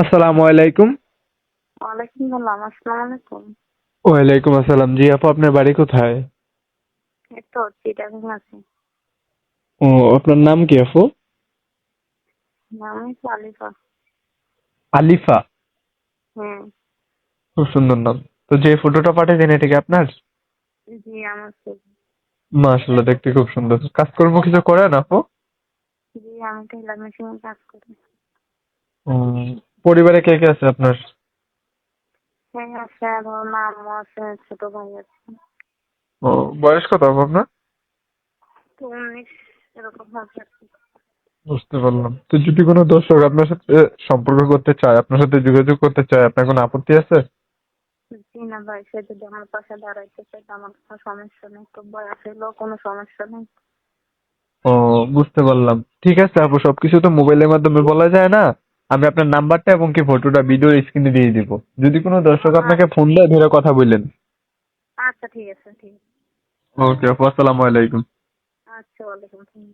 আসসালামু আলাইকুম। ওয়ালাইকুম সালাম আসসালামু আলাইকুম। ওয়ালাইকুম আসসালাম। জি আপু আপনার বাড়ি কোথায়? তো চিটাগাং আছে। ও আপনার নাম কি আপু? নাম আলিফা। আলিফা? হ্যাঁ। খুব সুন্দর নাম। তো যে ফটোটা পাঠিয়েছেন এটা কি আপনার? জি আমার ছবি মাশাআল্লাহ দেখতে খুব সুন্দর। কাজকর্ম কিছু করেন আপু? জি আমি টেলার মেশিনে কাজ করি। উম, পরিবারে কে কে আছে আপনার? হ্যাঁ আছে আছে ছোট ভাই আছে। ও বয়স কত আপু আপনার? তো উনিশ এরকম হবে বুঝতে পারলাম। তো যদি কোনো দর্শক আপনার সাথে সম্পর্ক করতে চায় আপনার সাথে যোগাযোগ করতে চায় আপনার কোনো আপত্তি আছে? জি না ভাই সে যদি আমার পাশে দাঁড়াইতে চাই তো আমার কোনো সমস্যা নেই। তো বয়স হলেও কোনো সমস্যা নেই। ও বুঝতে পারলাম। ঠিক আছে আপু সবকিছু তো মোবাইলের মাধ্যমে বলা যায় না। আমি আপনার নাম্বারটা এবং কি ফটোটা ভিডিও স্ক্রিনে দিয়ে দিব। যদি কোনো দর্শক আপনাকে ফোন দেয় ধরে কথা বললেন। আচ্ছা ঠিক আছে ঠিক। আছে ওকে আপু আসসালামু আলাইকুম। আচ্ছা ওয়ালাইকুম আসসালাম।